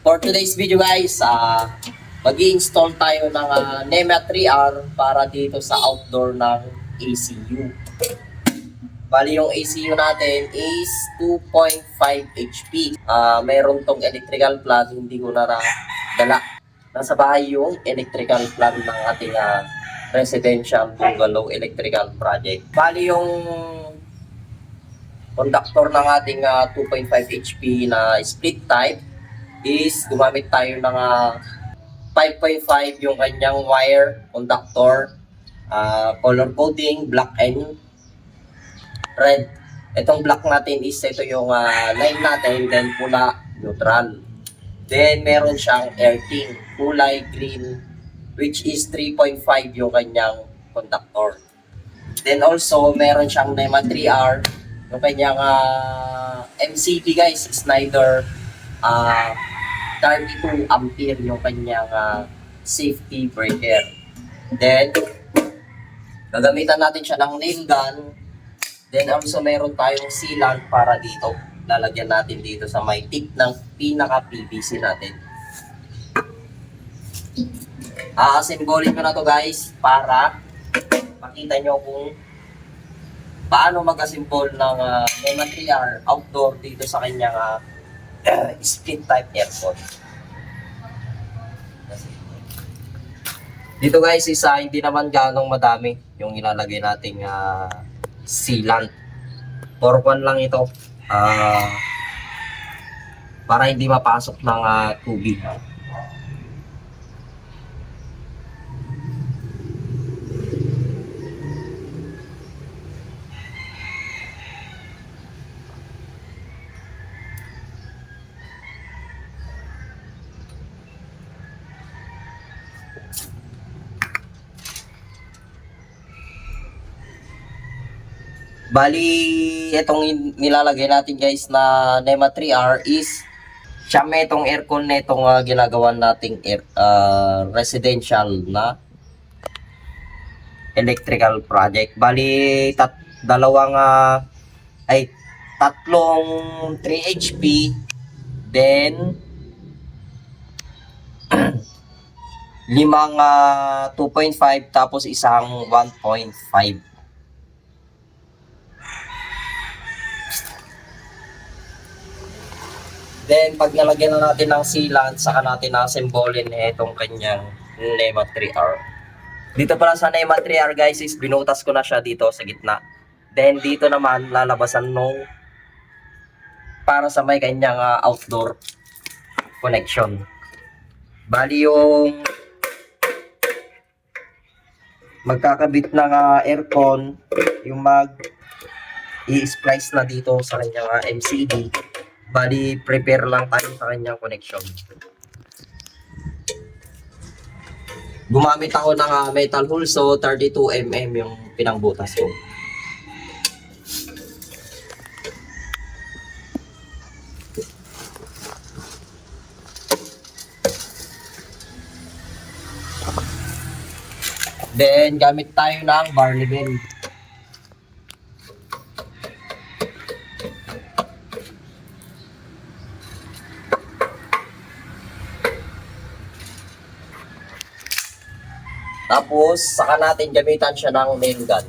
For today's video guys, ah mag install tayo ng ah, NEMA 3R para dito sa outdoor ng ACU. Bali yung ACU natin is 2.5 HP. Ah meron tong electrical plug, hindi ko na dala. Nasa bahay yung electrical plug ng ating ah, residential bungalow electrical project. Bali yung conductor ng ating ah, 2.5 HP na split type is gumamit tayo ng ah, 5.5 yung kanyang wire conductor ah, color coding black and red. Itong black natin is ito yung ah, line natin then pula neutral. Then meron siyang earthing kulay green which is 3.5 yung kanyang conductor. Then also meron siyang NEMA 3R yung kanyang ah, MCB guys Snyder ah 32 ampere yung kanyang ah, safety breaker. Then, gagamitan natin siya ng nail gun. Then also meron tayong sealant para dito. Lalagyan natin dito sa may tip ng pinaka PVC natin. Aasimbolin ko na to guys para makita nyo kung paano mag-assemble ng uh, 3R outdoor dito sa kanyang ah, uh, split type aircon. Dito guys, isa hindi naman ganong madami yung ilalagay nating uh, sealant. For one lang ito. Ah para hindi mapasok ng ah, tubig. Bali, itong nilalagay natin guys na NEMA 3R is siya itong aircon na itong ah, ginagawa nating air, ah, residential na electrical project. Bali, tat, dalawang ah, ay tatlong 3 HP then limang ah, 2.5 tapos isang 1.5 Then, pag nalagyan na natin ng sealant, saka natin na-assemblin itong kanyang NEMA 3R. Dito pala sa NEMA 3R guys is binutas ko na siya dito sa gitna. Then, dito naman lalabasan nung para sa may kanyang ah, outdoor connection. Bali yung magkakabit ng ah, aircon, yung mag i-splice na dito sa kanyang ah, MCD Bali, prepare lang tayo sa kanyang connection. Gumamit ako ng ah, metal hulso, 32mm yung pinangbutas ko. Then, gamit tayo ng barley bean. Tapos, saka natin gamitan siya ng nail gun.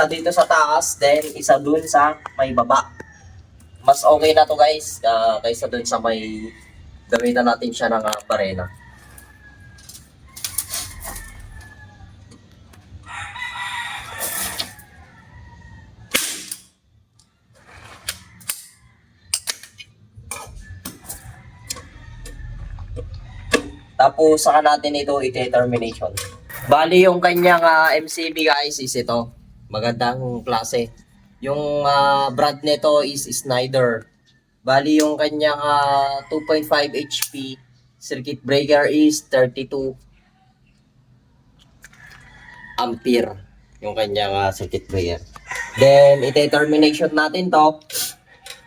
isa dito sa taas, then isa dun sa may baba. Mas okay na to guys, ah, kaysa dun sa may gamitan natin siya ng uh, barena. Tapos saka natin ito i-termination. Bali yung kanyang ah, MCB guys is ito. Magandang klase. Yung ah, brand nito is Snyder. Bali yung kanyang ah, 2.5 HP circuit breaker is 32 ampere yung kanyang ah, circuit breaker. Then ite-termination natin to.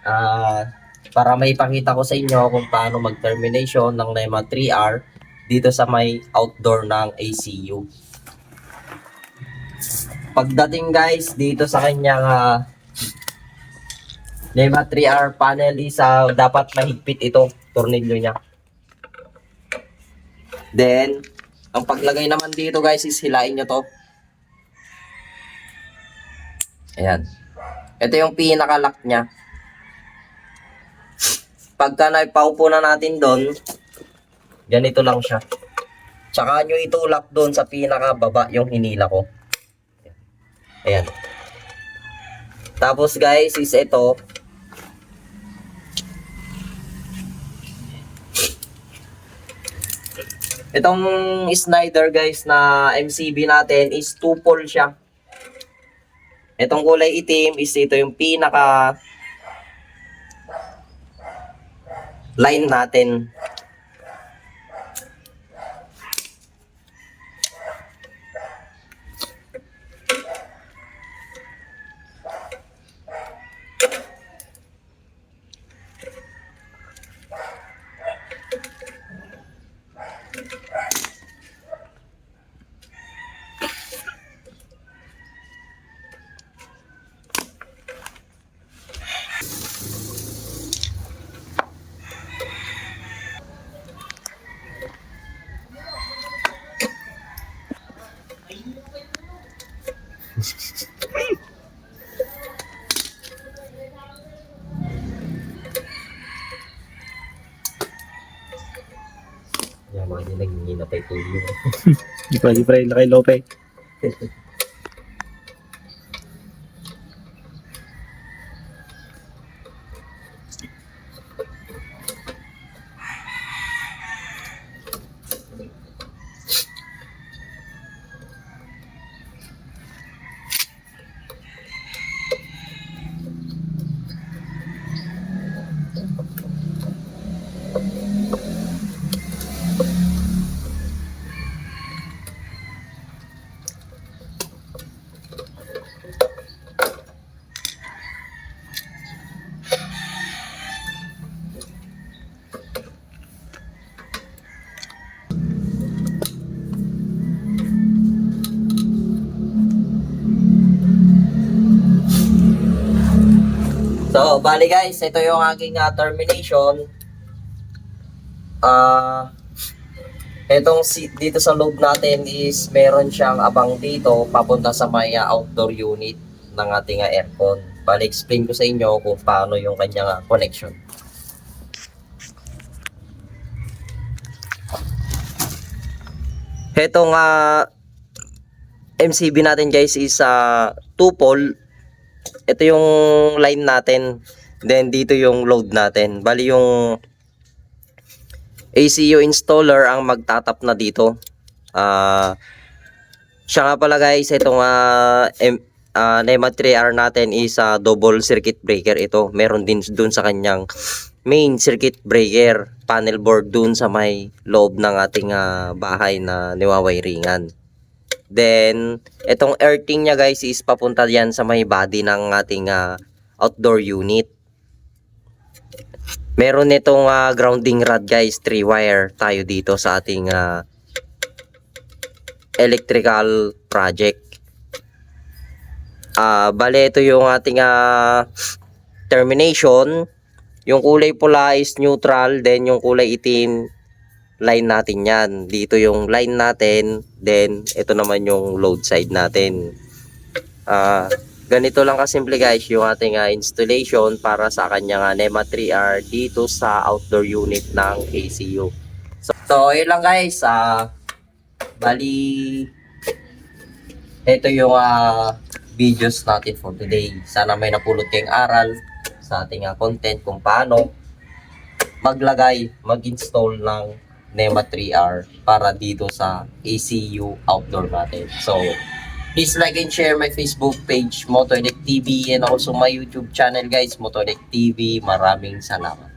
Ah para may pakita ko sa inyo kung paano mag-termination ng NEMA 3R dito sa may outdoor ng ACU. Pagdating guys dito sa kanyang uh, NEMA 3R panel is ah, dapat mahigpit ito, tornilyo niya. Then, ang paglagay naman dito guys is hilain nyo to. Ayan. Ito yung pinaka-lock niya. Pagka naipaupo na natin doon, ganito lang siya. Tsaka nyo itulak doon sa pinaka-baba yung hinila ko. Ayan. Tapos guys, is ito. Itong Snyder guys na MCB natin is 2 pole siya. Itong kulay itim is ito yung pinaka line natin. Yan mga hindi nagingina pa ito yun. Hindi pa, hindi pa rin kay Lope. So, bali guys, ito yung aking ah, termination. Ah, etong seat dito sa loob natin is meron siyang abang dito papunta sa may ah, outdoor unit ng ating ah, aircon. Bali, explain ko sa inyo kung paano yung kanyang ah, connection. Etong ah, MCB natin guys is uh, 2 pole ito yung line natin. Then dito yung load natin. Bali yung ACU installer ang magtatap na dito. Ah siya nga pala guys, itong uh, M, ah, NEMA 3R natin is ah, double circuit breaker ito. Meron din dun sa kanyang main circuit breaker panel board dun sa may loob ng ating ah, bahay na niwawiringan. Then, itong earthing niya guys is papunta yan sa may body ng ating ah, outdoor unit. Meron itong ah, grounding rod guys, 3 wire tayo dito sa ating ah, electrical project. Ah, bale ito yung ating ah, termination. Yung kulay pula is neutral, then yung kulay itim line natin yan. Dito yung line natin, then ito naman yung load side natin. Ah, ganito lang kasimple guys yung ating ah, installation para sa kanyang uh, NEMA 3R dito sa outdoor unit ng ACU. So, so yun lang guys. Ah, bali ito yung ah, videos natin for today. Sana may napulot kayong aral sa ating ah, content kung paano maglagay, mag-install ng NEMA 3R para dito sa ACU outdoor natin. So, please like and share my Facebook page, Motodeck TV, and also my YouTube channel guys, Motodeck TV. Maraming salamat.